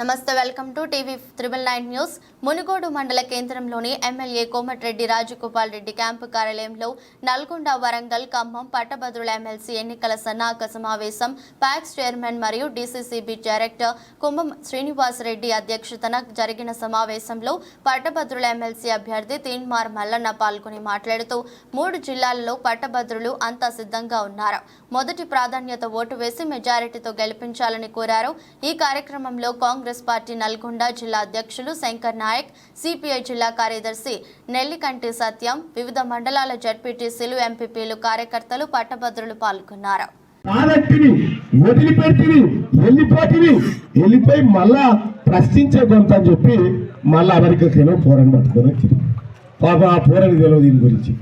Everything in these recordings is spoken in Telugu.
నమస్తే welcome to TV triple nine news. Munugode మండల కేంద్రంలోని ఎమ్మెల్యే కోమటిరెడ్డి రాజగోపాల్ రెడ్డి క్యాంపు కార్యాలయంలో నల్గొండ వరంగల్ ఖమ్మం పట్టభద్రుల ఎమ్మెల్సీ ఎన్నికల సన్నాహక సమావేశం ప్యాక్స్ చైర్మన్ మరియు డీసీసీబీ డైరెక్టర్ కుంభం శ్రీనివాసరెడ్డి అధ్యక్షతన జరిగిన సమావేశంలో పట్టభద్రుల ఎమ్మెల్సీ అభ్యర్థి తీన్మార్ మల్లన్న పాల్గొని మాట్లాడుతూ మూడు జిల్లాలలో పట్టభద్రులు అంతా సిద్ధంగా ఉన్నారు? మొదటి ప్రాధాన్యత ఓటు వేసి మెజారిటీతో గెలిపించాలని కోరారు. ఈ కార్యక్రమంలో కాంగ్రెస్ కాంగ్రెస్ పార్టీ నల్గొండ జిల్లా అధ్యక్షులు శంకర్ నాయక్ సిపిఐ జిల్లా కార్యదర్శి నెల్లికంటి సత్యం వివిధ మండలాల జడ్పీటీసీలు ఎంపీపీలు కార్యకర్తలు పట్టభద్రులు పాల్గొన్నారు. కాదట్టివి వదిలిపెట్టివి వెళ్ళిపోతివి వెళ్ళిపోయి మళ్ళా ప్రశ్నించే కొంత అని చెప్పి మళ్ళా అమెరికాకేమో పోరని పట్టుకొని వచ్చింది. పాప ఆ పోరని తెలియదు దీని గురించి.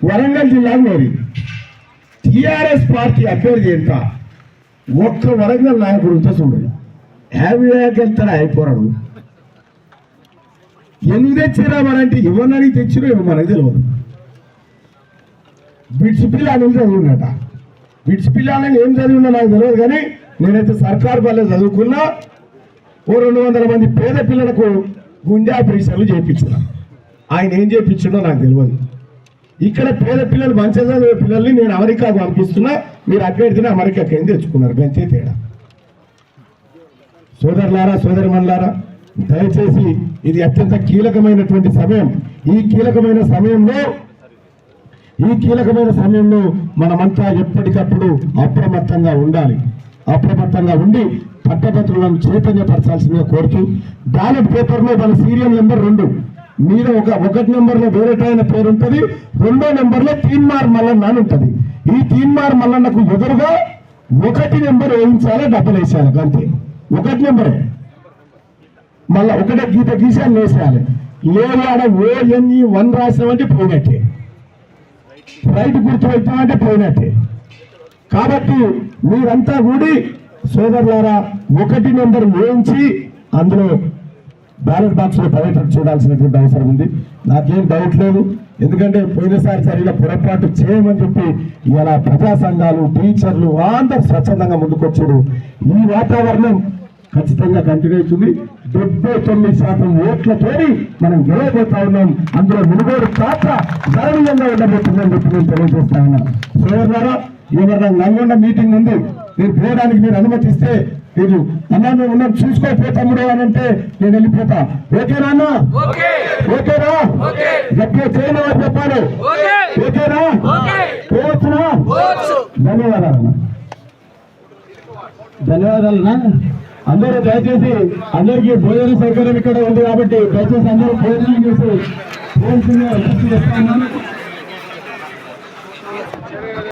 వరంగల్ జిల్లా మరి టిఆర్ఎస్ పార్టీ అభ్యర్థి ఎంత? ఒక్క వరంగల్ నాయకుడితో చూడు. చూడండి హ్యాపీగా వెళ్తాడు అయిపోరాడు. ఎందుకు తెచ్చిరా మనంటే ఇవ్వనని తెచ్చిరో ఇవ్వ మనకు తెలియదు. బిడ్స్ పిల్లలు చదివినట బిడ్స్ పిల్లలని ఏం చదివినా నాకు తెలియదు కానీ నేనైతే సర్కారు పల్లె చదువుకున్నా ఓ రెండు వందల మంది పేద పిల్లలకు గుండె ఆపరేషన్లు చేయించిన. ఆయన ఏం చేయించిండో నాకు తెలియదు. ఇక్కడ పేద పిల్లలు మంచి చదివే పిల్లల్ని నేను అమెరికాకు పంపిస్తున్నా. మీరు అభ్యర్థిని అమెరికాకి అక్కడ తెచ్చుకున్నారు? గంతే తేడా. సోదరులారా సోదరిమణులారా దయచేసి ఇది అత్యంత కీలకమైనటువంటి సమయం. ఈ కీలకమైన సమయంలో ఈ కీలకమైన సమయంలో మనమంతా ఎప్పటికప్పుడు అప్రమత్తంగా ఉండాలి. అప్రమత్తంగా ఉండి పట్టభద్రులను చైతన్యపరచాల్సిందిగా కోరుతూ బ్యాలెట్ పేపర్లో మన సీరియల్ నెంబర్ రెండు. మీద ఒక ఒకటి నెంబర్లో వేరేటైన పేరు ఉంటుంది రెండో నెంబర్లో తీన్మార్ మల్లన్న అని ఉంటుంది. ఈ తీన్మార్ మల్లన్నకు ఎదురుగా ఒకటి నెంబర్ వేయించాలి డబ్బులు వేసేయాలి అంతే. ఒకటి నెంబరే. మళ్ళీ ఒకటే గీత గీసాలు వేసేయాలి. లేదు ఆడ ఓఎన్ఈ వన్ రాసినామంటే పోయినట్టే. రైతు గుర్తు పెట్టామంటే పోయినట్టే. కాబట్టి మీరంతా కూడి సోదరులారా ఒకటి నెంబర్ వేయించి అందులో బ్యాలెట్ బాక్స్లో చూడాల్సినటువంటి అవసరం ఉంది. నాకేం డౌట్ లేదు. ఎందుకంటే పోయినసారి సరిగా పొరపాటు చేయమని చెప్పి ఇలా ప్రజా సంఘాలు టీచర్లు అందరూ స్వచ్ఛందంగా ముందుకొచ్చారు ఈ వాతావరణం ఖచ్చితంగా కంటిన్యూ అవుతుంది. డెబ్బై తొమ్మిది శాతం ఓట్లతోని మనం గెలవబోతా ఉన్నాం. అందులో మునుగోడు పాత్ర గౌరవంగా ఉండబోతుందని చెప్పి నేను తెలియజేస్తా ఉన్నాను ఈ ఎవరైనా నల్గొండ మీటింగ్ ఉంది. మీరు పోయడానికి మీరు అనుమతిస్తే మీరు అన్నా మేము ఉన్నాం చూసుకోపో తమ్ముడు అని అంటే నేను వెళ్ళిపోతా. ఓకేనా అన్న ఓకేనా గట్టిగా చేయను అని చెప్పాలి ఓకేనా పోవచ్చునా? ధన్యవాదాలు ధన్యవాదాలు అందరూ దయచేసి అందరికీ భోజన సౌకర్యం ఇక్కడ ఉంది కాబట్టి దయచేసి అందరూ భోజనం చేసి భోజనం చేస్తాను